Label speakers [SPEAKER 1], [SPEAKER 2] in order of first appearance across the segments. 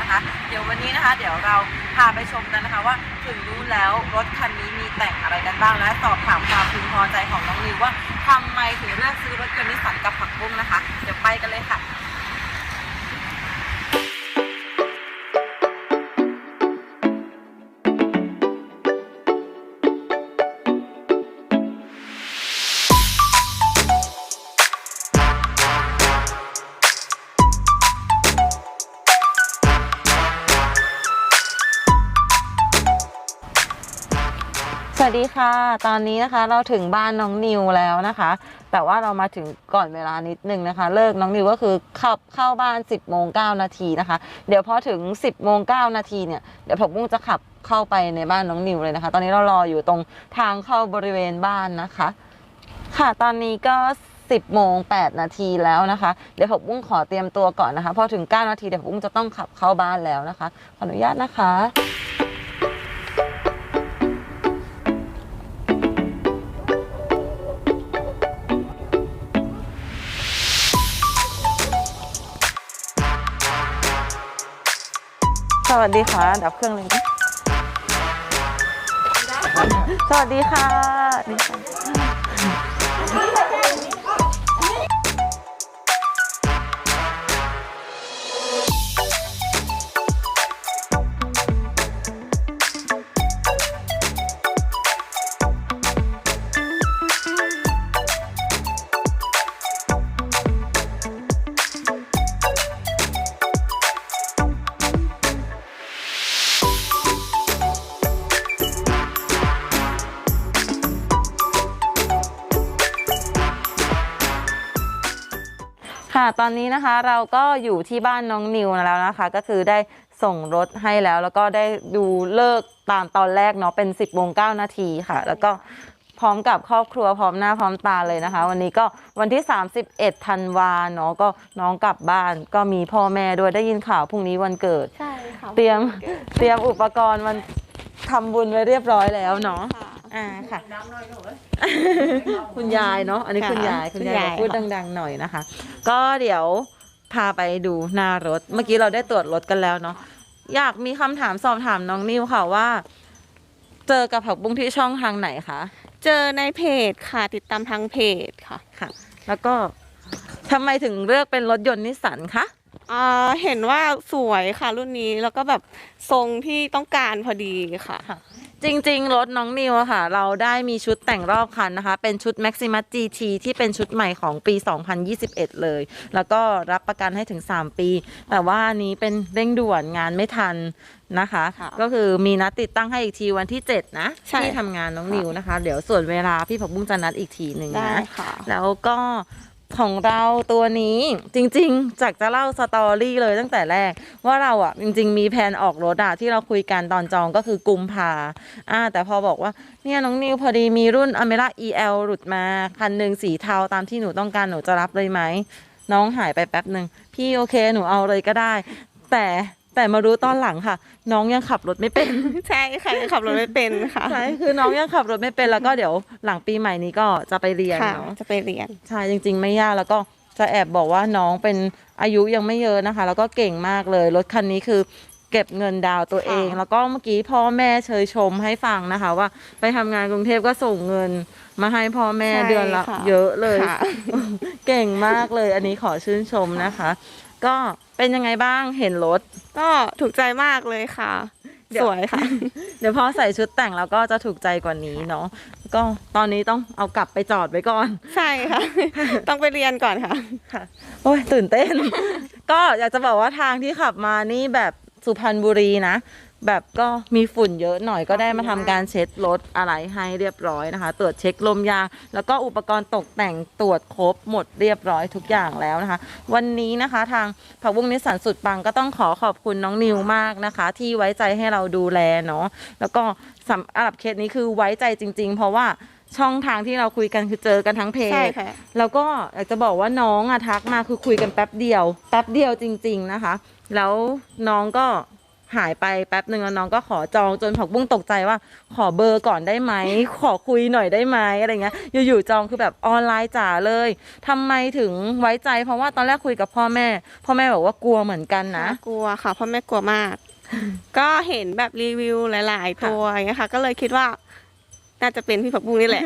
[SPEAKER 1] นะคะ เดี๋ยววันนี้นะคะ เดี๋ยวเราพาไปชมกันนะคะ ว่าถึงรู้แล้วรถคันนี้มีแต่งอะไรกันบ้างและสอบถามความพึงพอใจของน้องนิวว่าทำไมถึงเลือกซื้อรถยนต์นิสสันกับผักบุ้งนะคะ เดี๋ยวไปกันเลยค่ะ สวัสดีค่ะ ตอนนี้นะคะเราถึงบ้านน้องนิวแล้วนะคะ แต่ว่าเรามาถึงก่อนเวลานิดนึงนะคะ เลิกน้องนิวก็คือขับเข้าบ้าน 10โมง9นาทีนะคะ เดี๋ยวพอถึง 10โมง9นาทีเนี่ยเดี๋ยวผมมุ้งจะขับเข้าไปในบ้านน้องนิวเลยนะคะ ตอนนี้เรารออยู่ตรงทางเข้าบริเวณบ้านนะคะ ค่ะตอนนี้ก็ 10โมง8นาทีแล้วนะคะ เดี๋ยวผมมุ้งขอเตรียมตัวก่อนนะคะ พอถึง9นาทีเดี๋ยวผมมุ้งจะต้องขับเข้าบ้านแล้วนะคะ ขออนุญาตนะคะ วัสดีค่ะ ดับเครื่องเลยนะสวัสดีค่ะดีค่ะ ค่ะ ตอนนี้นะคะเราก็อยู่ที่บ้านน้องนิวแล้วนะคะ ก็คือได้ส่งรถให้แล้ว แล้วก็ได้ดูเลิกตามตอนแรกเนาะเป็น 10บโมงเนาทีค่ะ แล้วก็พร้อมกับครอบครัวพร้อมหน้าพร้อมตาเลยนะคะ วันนี้ก็วันที่ 31ธันวาเนาะก็น้องกลับบ้านก็มีพ่อแม่ด้วยได้ยินข่าวพรุ่งนี้วันเกิด
[SPEAKER 2] ใช่ค่ะ
[SPEAKER 1] เตรียมเตรียมอุปกรณ์มันทำบุญไว้เรียบร้อยแล้วเนาะ
[SPEAKER 2] ค่ะ
[SPEAKER 1] อ่าค่ะ คุณยายเนาะอันนี้
[SPEAKER 2] ค่ะ
[SPEAKER 1] คุณยายคุณยาย
[SPEAKER 2] คุณยาย
[SPEAKER 1] บอกพูด
[SPEAKER 2] ค่ะ
[SPEAKER 1] ดัง ๆ หน่อยนะคะ ก็เดี๋ยวพาไปดูหน้ารถ เมื่อกี้เราได้ตรวจรถกันแล้วเนาะอยากมีคำถามสอบถามน้องนิวค่ะว่า เจอกับผักบุ้งที่ช่องทางไหนคะ
[SPEAKER 2] เจอในเพจค่ะ ติดตามทางเพจค่ะ
[SPEAKER 1] ค่ะ แล้วก็ทำไมถึงเลือกเป็นรถยนต์นิสสันคะ
[SPEAKER 2] อ่าเห็นว่าสวยค่ะรุ่นนี้แล้วก็แบบทรงที่ต้องการพอดีค่ะ
[SPEAKER 1] จริงๆ รถน้องนิวอะค่ะ เราได้มีชุดแต่งรอบคันนะคะ เป็นชุด Maximus GT ที่เป็นชุดใหม่ของปี 2021 เลย แล้วก็รับประกันให้ถึง 3 ปี แต่ว่าอันนี้เป็นเร่งด่วนงานไม่ทันนะคะ
[SPEAKER 2] ค่ะ
[SPEAKER 1] ก็คือมีนัดติดตั้งให้อีกทีวันที่ 7 นะ
[SPEAKER 2] ใช่
[SPEAKER 1] ที่ทำงานน้องนิวนะคะ เดี๋ยวส่วนเวลาพี่ผักบุ้งจะนัดอีกทีหนึ่ง
[SPEAKER 2] ได้
[SPEAKER 1] นะ
[SPEAKER 2] ค่ะ
[SPEAKER 1] แล้วก็ ของเราตัวนี้จริงๆ จากจะเล่าสตอรี่เลยตั้งแต่แรก ว่าเราอะจริง ๆ มีแผนออกรถอะที่เราคุยกันตอนจองก็คือกุมภาอ่าแต่พอบอกว่าเนี่ยน้องนิวพอดีมีรุ่นอเมร่า EL หลุดมาคันหนึ่งสีเทาตามที่หนูต้องการหนูจะรับเลยไหมน้องหายไปแป๊บหนึ่งพี่โอเคหนูเอาเลยก็ได้ แต่ แต่มารู้ตอนหลังค่ะ น้องยังขับรถไม่เป็น
[SPEAKER 2] ใช่ค่ะยังขับรถไม่เป็นค่ะ
[SPEAKER 1] ใช่คือน้องยังขับรถไม่เป็นแล้วก็เดี๋ยวหลังปีใหม่นี้ก็จะไปเรียน
[SPEAKER 2] ค่ะ
[SPEAKER 1] เนาะ
[SPEAKER 2] จะไปเรียน
[SPEAKER 1] ใช่จริง ๆ ไม่ยากแล้วก็จะแอบบอกว่าน้องเป็นอายุยังไม่เยอะนะคะ แล้วก็เก่งมากเลย รถคันนี้คือเก็บเงินดาวน์ตัวเอง
[SPEAKER 2] ค่ะ
[SPEAKER 1] แล้วก็เมื่อกี้พ่อแม่เชยชมให้ฟังนะคะ ว่าไปทำงานกรุงเทพก็ส่งเงินมาให้พ่อแม่
[SPEAKER 2] ใช่
[SPEAKER 1] เดือนละ
[SPEAKER 2] ค่ะ
[SPEAKER 1] เยอะเลย
[SPEAKER 2] ค่ะ
[SPEAKER 1] เก่งมากเลย อันนี้ขอชื่นชมนะคะ ก็เป็นยังไงบ้างเห็นรถ
[SPEAKER 2] ก็ถูกใจมากเลยค่ะ
[SPEAKER 1] เดี๋ยว
[SPEAKER 2] สวยค่ะ
[SPEAKER 1] เดี๋ยวพอใส่ชุดแต่งแล้วก็จะถูกใจกว่านี้เนาะก็ตอนนี้ต้องเอากลับไปจอดไว้ก่อน
[SPEAKER 2] ใช่ค่ะ ต้องไปเรียนก่อนค่ะ
[SPEAKER 1] ค่ะโอ้ยตื่นเต้น ก็อยากจะบอกว่าทางที่ขับมานี่แบบสุพรรณบุรีนะ แบบก็มีฝุ่นเยอะหน่อยก็ได้มาทำการเช็ดรถอะไรให้เรียบร้อยนะคะ ตรวจเช็คลมยางแล้วก็อุปกรณ์ตกแต่งตรวจครบหมดเรียบร้อยทุกอย่างแล้วนะคะ วันนี้นะคะทางผักบุ้งนิสสันสุดปังก็ต้องขอขอบคุณน้องนิวมากนะคะ ที่ไว้ใจให้เราดูแลเนาะแล้วก็สำหรับเคสนี้คือไว้ใจจริง ๆ เพราะว่าช่องทางที่เราคุยกันคือเจอกันทั้งเพจ
[SPEAKER 2] ใช่ค่ะ
[SPEAKER 1] แล้วก็อยากจะบอกว่าน้องอะทักมาคือคุยกันแป๊บเดียว แป๊บเดียวจริง ๆนะคะ แล้วน้องก็ หายไปแป๊บหนึ่งแล้วน้องก็ขอจองจนผักบุ้งตกใจว่า ขอเบอร์ก่อนได้ไหม ขอคุยหน่อยได้ไหมอะไรเงี้ยอยู่ๆจองคือแบบออนไลน์จ๋าเลยทำไมถึงไว้ใจ เพราะว่าตอนแรกคุยกับพ่อแม่ พ่อแม่บอกว่ากลัวเหมือนกันนะ
[SPEAKER 2] กลัวค่ะเพราะแม่กลัวมาก ก็เห็นแบบรีวิวหลาย ๆ ตัวอย่างเงี้ยค่ะ ก็เลยคิดว่า น่าจะเป็นพี่ผักบุ้งนี่แหละ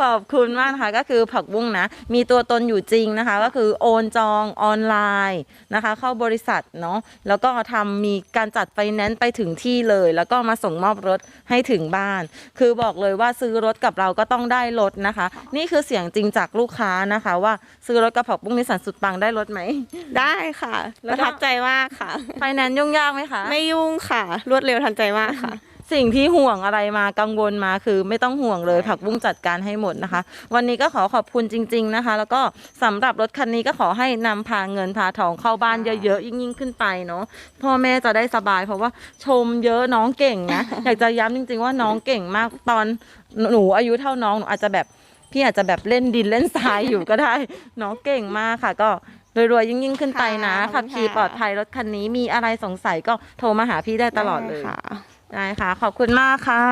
[SPEAKER 1] ขอบคุณมากนะคะก็คือผักบุ้งนะ มีตัวตนอยู่จริงนะคะ ก็คือโอนจองออนไลน์นะคะ เข้าบริษัทเนาะแล้วก็ทำมีการจัดไฟแนนซ์ไปถึงที่เลย แล้วก็มาส่งมอบรถให้ถึงบ้าน คือบอกเลยว่าซื้อรถกับเราก็ต้องได้รถนะคะ นี่คือเสียงจริงจากลูกค้านะคะ ว่าซื้อรถกับผักบุ้งนิสสันสุดปังได้รถไหม
[SPEAKER 2] ได้ค่ะ
[SPEAKER 1] แล้
[SPEAKER 2] ป
[SPEAKER 1] ว
[SPEAKER 2] ระ
[SPEAKER 1] ก็
[SPEAKER 2] ทับใจมากค่ะ
[SPEAKER 1] ไฟแนนซ์ยุ่งยากไหมคะ
[SPEAKER 2] ไม่ยุ่งค่ะ รวดเร็วทันใจมากค่ะ
[SPEAKER 1] สิ่งที่ห่วงอะไรมากังวลมาคือไม่ต้องห่วงเลย
[SPEAKER 2] ใช่
[SPEAKER 1] ผักบุ้งจัดการให้หมดนะคะ วันนี้ก็ขอขอบคุณจริง ๆนะคะ แล้วก็สำหรับรถคันนี้ก็ขอให้นำพาเงินพาทองเข้าบ้านเยอะๆยิ่งๆขึ้นไปเนาะพ่อแม่จะได้สบาย เพราะว่าชมเยอะน้องเก่งนะอยากจะย้ำจริง ๆ ว่าน้องเก่งมากตอนหนูอายุเท่าน้องหนูอาจจะแบบพี่อาจจะแบบเล่นดินเล่นทรายอยู่ก็ได้ น้องเก่งมากค่ะ ก็รวยๆยิ่งๆขึ้นไปนะ
[SPEAKER 2] ค่ะขอบคุณ
[SPEAKER 1] ขับขี่
[SPEAKER 2] ค่ะ
[SPEAKER 1] ปลอดภัยรถคันนี้มีอะไรสงสัยก็โทรมาหาพี่ได้ตลอดเลย
[SPEAKER 2] ค่ะ
[SPEAKER 1] ได้ค่ะ ขอบคุณมากค่ะ